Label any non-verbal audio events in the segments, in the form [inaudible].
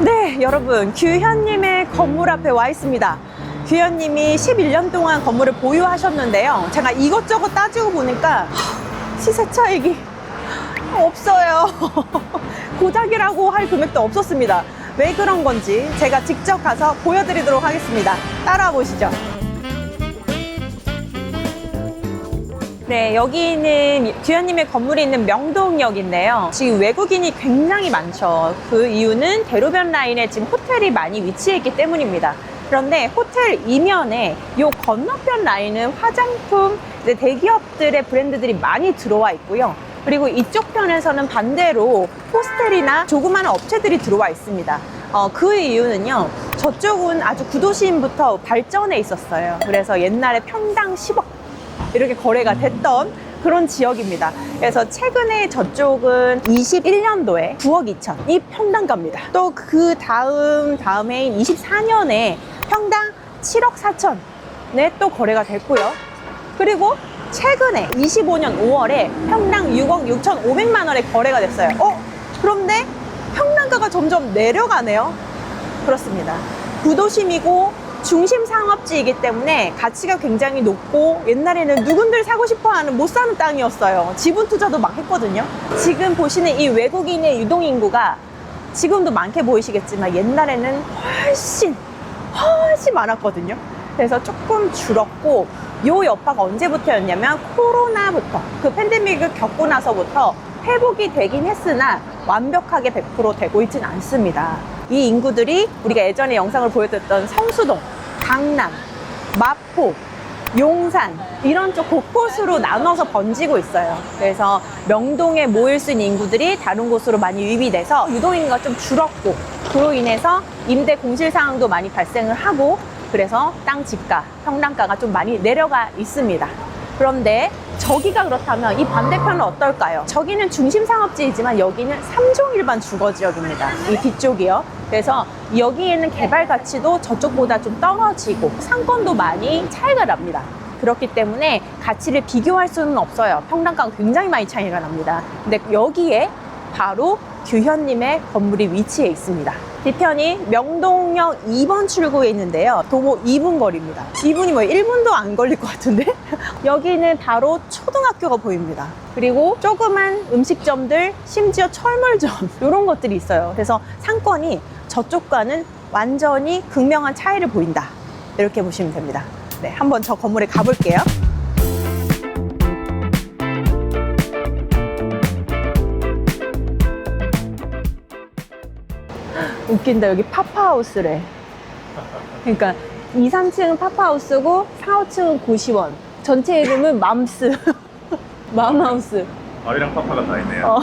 네, 여러분, 규현님의 건물 앞에 와 있습니다. 규현님이 11년 동안 건물을 보유하셨는데요. 제가 이것저것 따지고 보니까 하, 시세 차익이 없어요. [laughs] 고작이라고 할 금액도 없었습니다. 왜 그런 건지 제가 직접 가서 보여드리도록 하겠습니다. 따라와 보시죠. 네, 여기는 규현님의 건물이 있는 명동역인데요. 지금 외국인이 굉장히 많죠. 그 이유는 대로변 라인에 지금 호텔이 많이 위치해 있기 때문입니다. 그런데 호텔 이면에 이 건너편 라인은 화장품, 대기업들의 브랜드들이 많이 들어와 있고요. 그리고 이쪽 편에서는 반대로 호스텔이나 조그마한 업체들이 들어와 있습니다. 어, 그 이유는요. 저쪽은 아주 구도시인부터 발전해 있었어요. 그래서 옛날에 평당 10억 이렇게 거래가 됐던 그런 지역입니다. 그래서 최근에 저쪽은 21년도에 9억 2천 이 평당가입니다. 또 그 다음 다음 해인 24년에 평당 7억 4천에 또 거래가 됐고요. 그리고 최근에 25년 5월에 평당 6억 6천 5백만 원에 거래가 됐어요. 어? 그런데 평당가가 점점 내려가네요. 그렇습니다. 구도심이고 중심 상업지이기 때문에 가치가 굉장히 높고 옛날에는 누군들 사고 싶어 하는 못 사는 땅이었어요. 지분 투자도 막 했거든요. 지금 보시는 이 외국인의 유동 인구가 지금도 많게 보이시겠지만 옛날에는 훨씬 훨씬 많았거든요. 그래서 조금 줄었고 요 여파가 언제부터였냐면 코로나부터 그 팬데믹을 겪고 나서부터 회복이 되긴 했으나 완벽하게 100% 되고 있진 않습니다. 이 인구들이 우리가 예전에 영상을 보여드렸던 성수동, 강남, 마포, 용산 이런 쪽 곳곳으로 나눠서 번지고 있어요. 그래서 명동에 모일 수 있는 인구들이 다른 곳으로 많이 유입이 돼서 유동인구가 좀 줄었고 그로 인해서 임대 공실 상황도 많이 발생을 하고 그래서 땅 집가, 평당가가 좀 많이 내려가 있습니다. 그런데 저기가 그렇다면 이 반대편은 어떨까요? 저기는 중심 상업지이지만 여기는 삼종 일반 주거 지역입니다. 이 뒤쪽이요. 그래서 여기에는 개발 가치도 저쪽보다 좀 떨어지고 상권도 많이 차이가 납니다. 그렇기 때문에 가치를 비교할 수는 없어요. 평당가가 굉장히 많이 차이가 납니다. 근데 여기에 바로 규현님의 건물이 위치해 있습니다. 뒤편이 명동역 2번 출구에 있는데요. 도보 2분 거리입니다. 2분이 뭐 1분도 안 걸릴 것 같은데? [laughs] 여기는 바로 초등학교가 보입니다. 그리고 조그만 음식점들, 심지어 철물점, [laughs] 이런 것들이 있어요. 그래서 상권이 저쪽과는 완전히 극명한 차이를 보인다. 이렇게 보시면 됩니다. 네, 한번 저 건물에 가볼게요. 웃긴다. 여기 파파하우스래. 그러니까 2, 3층은 파파하우스고 4, 5층은 고시원. 전체 이름은 맘스. [laughs] 맘하우스. 아이랑 파파가 다 있네요. 어.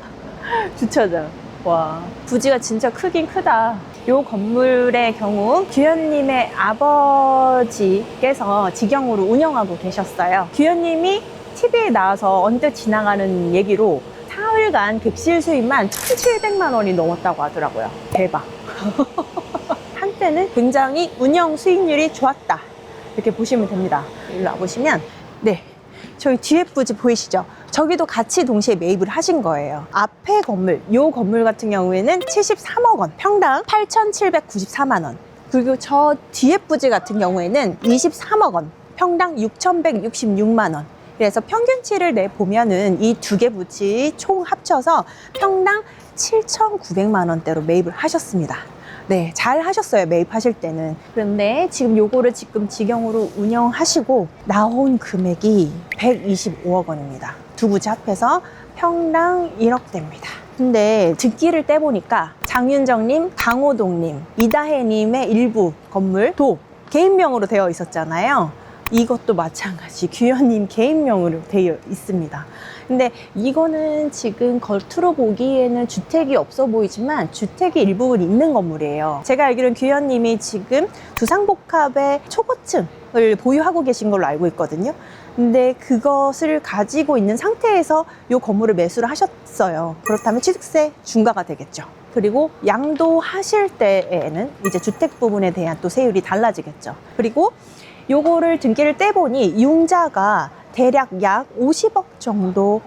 [laughs] 주차장. 와. 부지가 진짜 크긴 크다. 요 건물의 경우 규현님의 아버지께서 직영으로 운영하고 계셨어요. 규현님이 TV에 나와서 언뜻 지나가는 얘기로 사흘간 객실 수입만 1,700만 원이 넘었다고 하더라고요. 대박. [laughs] 한때는 굉장히 운영 수익률이 좋았다. 이렇게 보시면 됩니다. 일로 와보시면, 네. 저희 뒤에 부지 보이시죠? 저기도 같이 동시에 매입을 하신 거예요. 앞에 건물, 요 건물 같은 경우에는 73억 원, 평당 8,794만 원. 그리고 저 뒤에 부지 같은 경우에는 23억 원, 평당 6,166만 원. 그래서 평균치를 내 보면은 이 두 개 부지 총 합쳐서 평당 7,900만 원대로 매입을 하셨습니다. 네, 잘 하셨어요. 매입하실 때는. 그런데 지금 요거를 지금 직영으로 운영하시고 나온 금액이 125억 원입니다. 두 부지 합해서 평당 1억대입니다. 근데 듣기를 떼보니까 장윤정님, 강호동님, 이다혜님의 일부 건물 도 개인명으로 되어 있었잖아요. 이것도 마찬가지 규현님 개인명으로 되어 있습니다. 근데 이거는 지금 겉으로 보기에는 주택이 없어 보이지만 주택이 일부분 있는 건물이에요. 제가 알기로는 규현님이 지금 두상복합의 초고층 을 보유하고 계신 걸로 알고 있거든요. 근데 그것을 가지고 있는 상태에서 이 건물을 매수를 하셨어요. 그렇다면 취득세 중과가 되겠죠. 그리고 양도 하실 때에는 이제 주택 부분에 대한 또 세율이 달라지겠죠. 그리고 요거를 등기를 떼보니 융자가 대략 약 50억 정도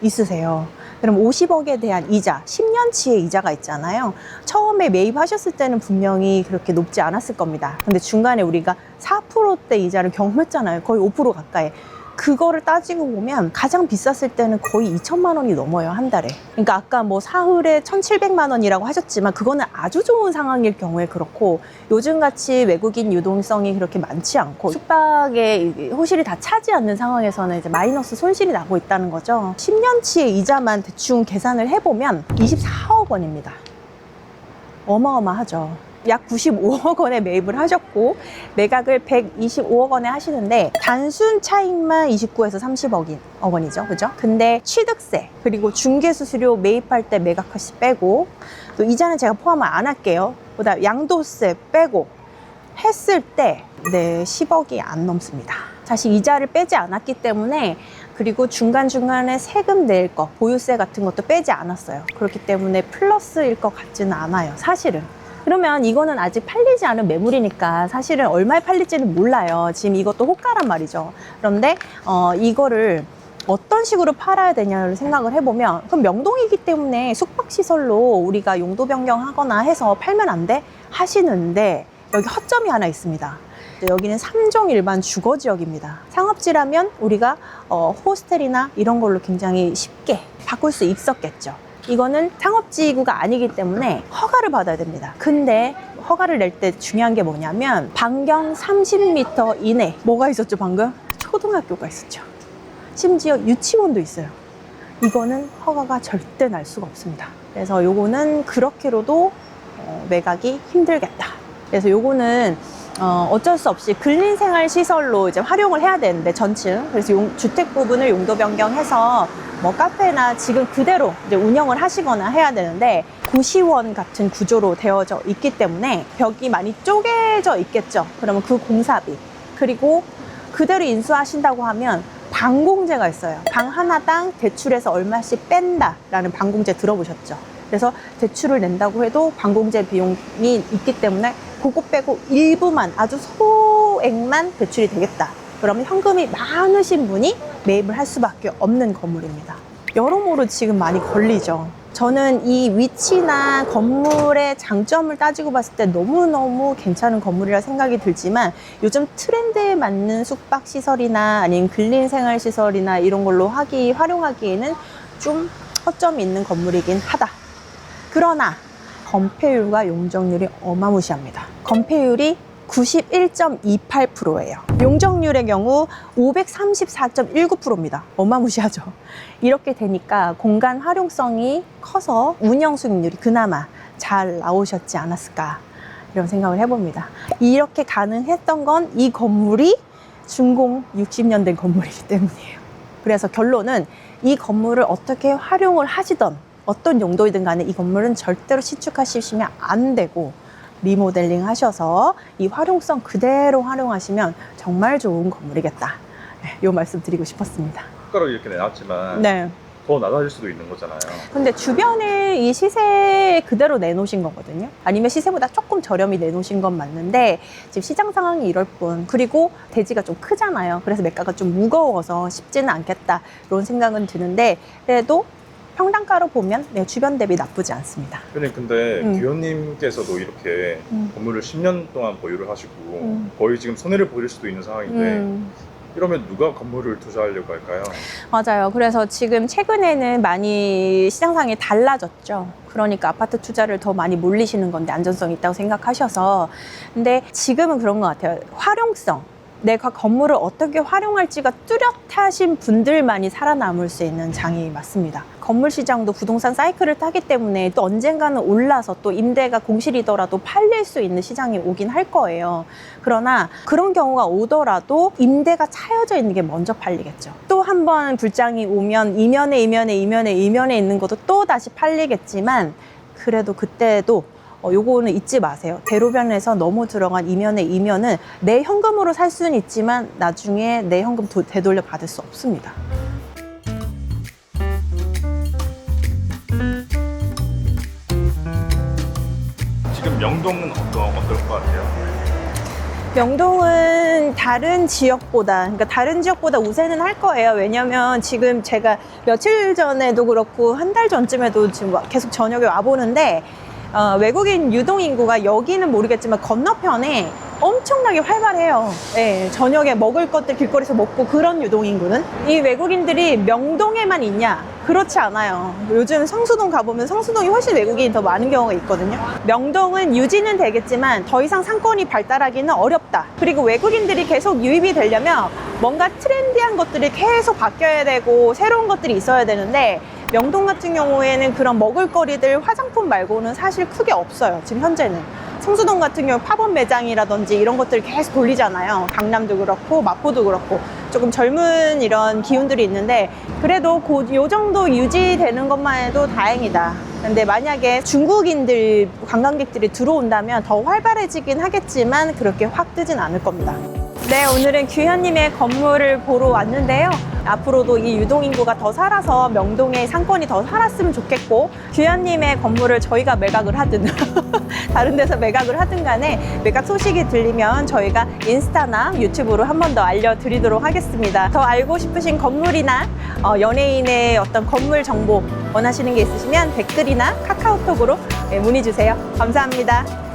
있으세요. 그럼 50억에 대한 이자, 10년치의 이자가 있잖아요. 처음에 매입하셨을 때는 분명히 그렇게 높지 않았을 겁니다. 근데 중간에 우리가 4%대 이자를 경험했잖아요. 거의 5% 가까이. 그거를 따지고 보면 가장 비쌌을 때는 거의 2천만 원이 넘어요, 한 달에. 그러니까 아까 뭐 사흘에 1,700만 원이라고 하셨지만 그거는 아주 좋은 상황일 경우에 그렇고 요즘 같이 외국인 유동성이 그렇게 많지 않고 숙박에 호실이 다 차지 않는 상황에서는 이제 마이너스 손실이 나고 있다는 거죠. 10년치의 이자만 대충 계산을 해보면 24억 원입니다. 어마어마하죠. 약 95억 원에 매입을 하셨고 매각을 125억 원에 하시는데 단순 차익만 29에서 30억 원이죠. 그죠? 근데 취득세 그리고 중개 수수료 매입할 때 매각시 빼고 또 이자는 제가 포함을 안 할게요. 그다음 양도세 빼고 했을 때 네, 10억이 안 넘습니다. 사실 이자를 빼지 않았기 때문에 그리고 중간중간에 세금 낼 거, 보유세 같은 것도 빼지 않았어요. 그렇기 때문에 플러스일 것 같지는 않아요. 사실은. 그러면 이거는 아직 팔리지 않은 매물이니까 사실은 얼마에 팔릴지는 몰라요. 지금 이것도 호가란 말이죠. 그런데 어, 이거를 어떤 식으로 팔아야 되냐를 생각을 해보면 그럼 명동이기 때문에 숙박시설로 우리가 용도 변경하거나 해서 팔면 안 돼? 하시는데 여기 허점이 하나 있습니다. 여기는 삼종 일반 주거 지역입니다. 상업지라면 우리가 어, 호스텔이나 이런 걸로 굉장히 쉽게 바꿀 수 있었겠죠. 이거는 상업지구가 아니기 때문에 허가를 받아야 됩니다. 근데 허가를 낼 때 중요한 게 뭐냐면 반경 30m 이내 뭐가 있었죠 방금? 초등학교가 있었죠. 심지어 유치원도 있어요. 이거는 허가가 절대 날 수가 없습니다. 그래서 요거는 그렇게로도 어, 매각이 힘들겠다. 그래서 요거는 어, 어쩔 수 없이 근린 생활 시설로 이제 활용을 해야 되는데 전층 그래서 용- 주택 부분을 용도 변경해서 뭐 카페나 지금 그대로 이제 운영을 하시거나 해야 되는데 고시원 같은 구조로 되어져 있기 때문에 벽이 많이 쪼개져 있겠죠. 그러면 그 공사비 그리고 그대로 인수하신다고 하면 방공제가 있어요. 방 하나당 대출에서 얼마씩 뺀다라는 방공제 들어보셨죠? 그래서 대출을 낸다고 해도 방공제 비용이 있기 때문에 그거 빼고 일부만 아주 소액만 대출이 되겠다. 그러면 현금이 많으신 분이 매입을 할 수밖에 없는 건물입니다. 여러모로 지금 많이 걸리죠. 저는 이 위치나 건물의 장점을 따지고 봤을 때 너무너무 괜찮은 건물이라 생각이 들지만 요즘 트렌드에 맞는 숙박 시설이나 아니면 근린 생활 시설이나 이런 걸로 하기, 활용하기에는 좀 허점이 있는 건물이긴 하다. 그러나 건폐율과 용적률이 어마무시합니다. 건폐율이 91.28%예요. 용적률의 경우 534.19%입니다. 어마무시하죠. 이렇게 되니까 공간 활용성이 커서 운영 수익률이 그나마 잘 나오셨지 않았을까 이런 생각을 해봅니다. 이렇게 가능했던 건 이 건물이 준공 60년 된 건물이기 때문이에요. 그래서 결론은 이 건물을 어떻게 활용을 하시던 어떤 용도이든 간에 이 건물은 절대로 신축하시면 안 되고 리모델링 하셔서 이 활용성 그대로 활용하시면 정말 좋은 건물이겠다. 네, 요 말씀 드리고 싶었습니다. 호가로 이렇게 내놨지만 네. 더 낮아질 수도 있는 거잖아요. 근데 주변에 이 시세 그대로 내놓으신 거거든요. 아니면 시세보다 조금 저렴이 내놓으신 건 맞는데 지금 시장 상황이 이럴 뿐. 그리고 대지가 좀 크잖아요. 그래서 매가가 좀 무거워서 쉽지는 않겠다. 이런 생각은 드는데 그래도 평당가로 보면 네, 주변 대비 나쁘지 않습니다. 근데 근데 음. 규현님께서도 이렇게 음. 건물을 10년 동안 보유를 하시고 음. 거의 지금 손해를 보일 수도 있는 상황인데 음. 이러면 누가 건물을 투자하려고 할까요? 맞아요. 그래서 지금 최근에는 많이 시장상이 달라졌죠. 그러니까 아파트 투자를 더 많이 몰리시는 건데 안전성이 있다고 생각하셔서. 근데 지금은 그런 것 같아요. 활용성. 내가 건물을 어떻게 활용할지가 뚜렷하신 분들만이 살아남을 수 있는 장이 맞습니다. 건물 시장도 부동산 사이클을 타기 때문에 또 언젠가는 올라서 또 임대가 공실이더라도 팔릴 수 있는 시장이 오긴 할 거예요. 그러나 그런 경우가 오더라도 임대가 차여져 있는 게 먼저 팔리겠죠. 또 한 번 불장이 오면 이면에 이면에 이면에 이면에 있는 것도 또 다시 팔리겠지만 그래도 그때도 어, 요거는 잊지 마세요. 대로변에서 너무 들어간 이면에 이면은 내 현금으로 살 수는 있지만 나중에 내 현금 도- 되돌려 받을 수 없습니다. 명동은 어떤 어떨 것 같아요? 명동은 다른 지역보다, 그러니까 다른 지역보다 우세는 할 거예요. 왜냐면 지금 제가 며칠 전에도 그렇고 한 달 전쯤에도 지금 와- 계속 저녁에 와보는데 어, 외국인 유동 인구가 여기는 모르겠지만 건너편에 엄청나게 활발해요. 예, 저녁에 먹을 것들 길거리에서 먹고 그런 유동 인구는 이 외국인들이 명동에만 있냐? 그렇지 않아요. 요즘 성수동 가보면 성수동이 훨씬 외국인이 더 많은 경우가 있거든요. 명동은 유지는 되겠지만 더 이상 상권이 발달하기는 어렵다. 그리고 외국인들이 계속 유입이 되려면 뭔가 트렌디한 것들이 계속 바뀌어야 되고 새로운 것들이 있어야 되는데 명동 같은 경우에는 그런 먹을거리들 화장품 말고는 사실 크게 없어요. 지금 현재는. 성수동 같은 경우 팝업 매장이라든지 이런 것들 계속 돌리잖아요. 강남도 그렇고 마포도 그렇고 조금 젊은 이런 기운들이 있는데 그래도 그, 요 정도 유지되는 것만 해도 다행이다. 근데 만약에 중국인들 관광객들이 들어온다면 더 활발해지긴 하겠지만 그렇게 확 뜨진 않을 겁니다. 네, 오늘은 규현님의 건물을 보러 왔는데요. 앞으로도 이 유동인구가 더 살아서 명동의 상권이 더 살았으면 좋겠고, 규현님의 건물을 저희가 매각을 하든, [laughs] 다른 데서 매각을 하든 간에 매각 소식이 들리면 저희가 인스타나 유튜브로 한 번 더 알려드리도록 하겠습니다. 더 알고 싶으신 건물이나 어, 연예인의 어떤 건물 정보 원하시는 게 있으시면 댓글이나 카카오톡으로 예, 문의 주세요. 감사합니다.